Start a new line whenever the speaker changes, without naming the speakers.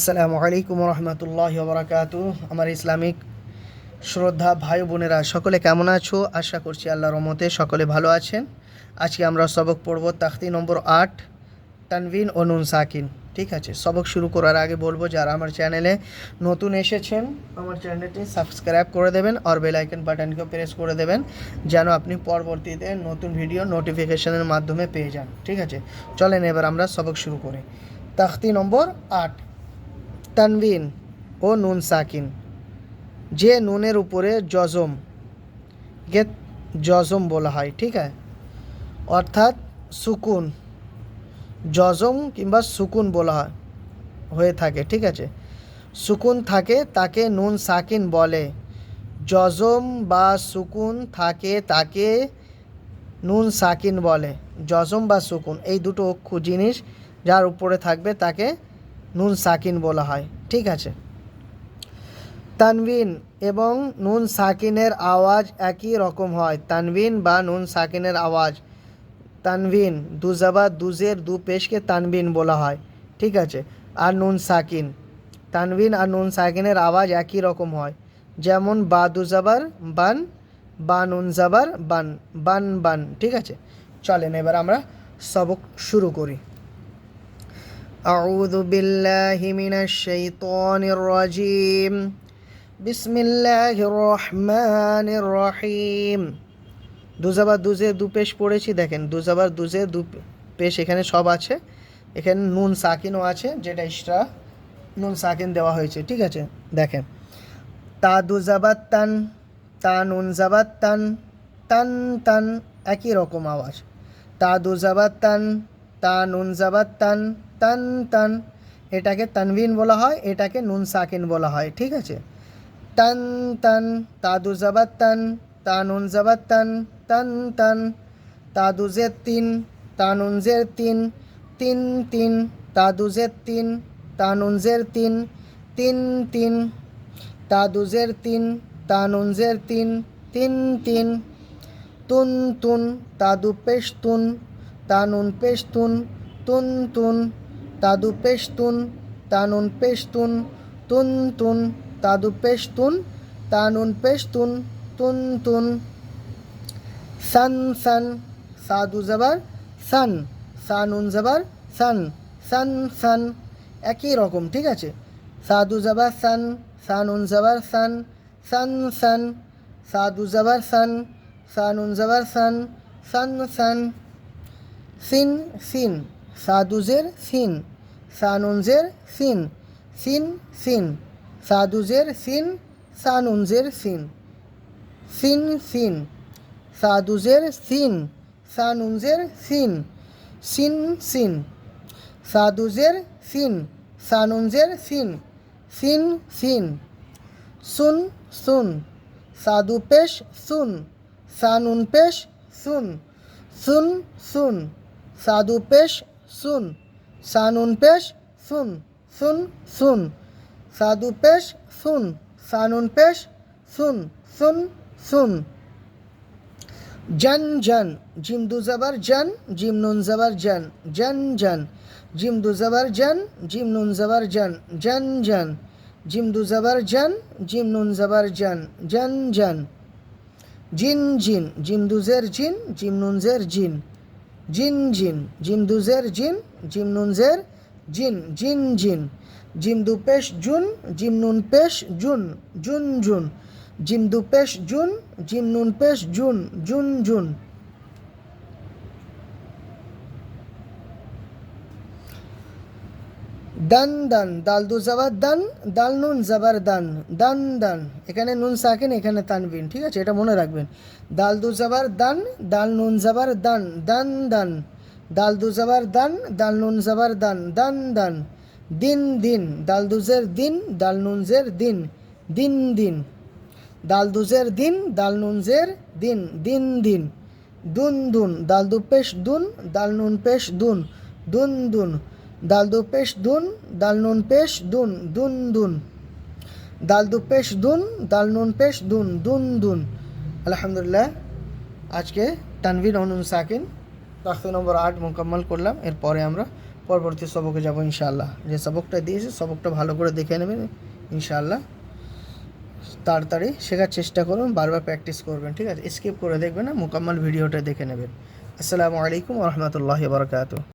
আসসালামু আলাইকুম রহমতুল্লাহ বরাকাতু আমার ইসলামিক শ্রদ্ধা ভাই বোনেরা, সকলে কেমন আছো? আশা করছি আল্লাহর রহমতে সকলে ভালো আছেন। আজকে আমরা সবক পড়ব তাখতি নম্বর আট, তানভিন ও নুন সাকিন। ঠিক আছে, সবক শুরু করার আগে বলব, যারা আমার চ্যানেলে নতুন এসেছেন, আমার চ্যানেলটি সাবস্ক্রাইব করে দেবেন আর বেল আইকন বাটনকে প্রেস করে দেবেন, যেন আপনি পরবর্তীতে নতুন ভিডিও নোটিফিকেশনের মাধ্যমে পেয়ে যান। ঠিক আছে, চলেন এবার আমরা সবক শুরু করি। তাখতি নম্বর আট তানবিন ও নুন সাকিন। যে নুনের উপরে জজম কে জজম বলা হয়, ঠিক আছে? অর্থাৎ সুকুন, জজম কিংবা সুকুন বলা হয়, হয়ে থাকে, ঠিক আছে? সুকুন থাকে, তাকে নুন সাকিন বলে। জজম বা সুকুন থাকে, তাকে নুন সাকিন বলে। জজম বা সুকুন, এই দুটো অক্ষু জিনিস যার উপরে থাকবে, তাকে নুন সাকিন বলা হয়, ঠিক আছে? তানবিন এবং নুন সাকিনের আওয়াজ একই রকম হয় তানবিন বা নুন সাকিনের আওয়াজ। তানবিন দু জাবা দুজের দু পেশকে তানবিন বলা হয়, ঠিক আছে? আর নুন সাকিন তানবিন আর নুন সাকিনের আওয়াজ একই রকম হয়। যেমন বা দু জাবার বান, বা নুন জাবার, বান বান বান, ঠিক আছে? চলেন এবার আমরা সবক শুরু করি। أعوذ بالله من الشيطان الرجيم بسم الله الرحمن الرحيم দুজাবার দুজে দু পেশ পড়েছি দেখেন দুজাবার দুজে দু পেশ এখানে সব আছে এখানে নুন সাকিনও আছে যেটা এক্সট্রা নুন সাকিন দেওয়া হয়েছে ঠিক আছে দেখেন তা দুজাবার তান তা নুন জাবার তান তান তান একই রকম আওয়াজ তা দুজাবার তান তা নুন জাবার তান তান, এটাকে তানবিন বলা হয়, এটাকে নুন সাকিন বলা হয়, ঠিক আছে? তান তান, তাদু জাবার তান, তা নুন জাবার তান তান তাদু জের তিন, তা নুন জের তিন তিন তিন, তাদু জের তিন, তা নুন জের তিন তিন তিন, তাদু জের তিন, তা নুন জের তিন তিন তিন, তুন তুন, তাদু পেশ তুন, তা নুন পেশ তুন তুন তুন তাদু পেশ তানুন তা নুন পেশ তুন তুন, তাদু পেশ তুন তা নুন পেশ তুন তুন তুন। সান সান, সাদু জাবার, সান, সানুন জাবার, সান সান সান। একই রকম, ঠিক আছে? সাদু জাবার, সান, সানুন জাবার, সান সান সান। সাদু জাবার, সান, সানুন জাবার, সান সান সান। সিন সিন। সাদুজের সিন সানুনজের সিন সিন সিন সাদুজের সিন সানুনজের সিন সিন সিন সাদুজের সিন সানুনজের সিন সিন সিন সাদুজের সিন সানুনজের সিন সিন সিন সুন সুন, সাদু পেশ, সুন, সানুন পেশ, সুন সুন সুন, সাদু পেশ সুন। সানুন পেশ, সুন। সুন সুন। সাদু পেশ, সুন। সানুন পেশ, সুন। সুন সুন। জন জন। জিম দু জবর জন, জিম নুন জবর জন। জন জন। জিম দু জবর জন, জিম নুন জবর জন। জন জন। জিম দু জবর জন, জিম নুন জবর জন। জন জন। জিন জিন। জিম দু জের জিন, জিম নুন জের জিন। জিন জিন। জিম দু জের, জিন। জিম নুন জের, জিন। জিন জিন। জিম দু পেশ, জুন। জিম নুন পেশ, জুন। জুন জুন। জিম দু পেশ, জুন। জিম নুন পেশ, জুন। জুন জুন। দান দান দাল দু জাবার দান দাল নুন জাবার দান দান দান এখানে নুন সাকিন এখানে তানবিন ঠিক আছে? এটা মনে রাখবেন। দাল দু জাবার দান দাল নুন জাবার দান দান দান দাল দু জাবার দান দাল নুন জাবার দান দান দান দিন দিন দাল দুজের দিন দাল নুনজের দিন দিন দিন দাল দুজের দিন দাল নুনজের দিন দিন দিন দুন দুন দাল দু পেশ দুন দাল নুন পেশ দুন দুন দুন দাল দু পেশ দুন, দাল নুন পেশ দুন দুন দুন। দাল দু পেশ দুন, দাল নুন পেশ দুন দুন দুন। আলহামদুলিল্লাহ, আজকে তানভীর অনুন সাকিন তাখতে নম্বর আট মোকাম্মল করলাম। এরপরে আমরা পরবর্তী সবকে যাব ইনশাআল্লাহ। যে সবকটা দিয়েছে, সবকটা ভালো করে দেখে নেবেন ইনশাআল্লাহ। তাড়াতাড়ি শেখার চেষ্টা করুন, বারবার প্র্যাকটিস করবেন, ঠিক আছে? স্কিপ করে দেখবেন না, মোকাম্মল ভিডিওটা দেখে নেবেন। আসসালামু আলাইকুম রহমতুল্লাহ বারকাত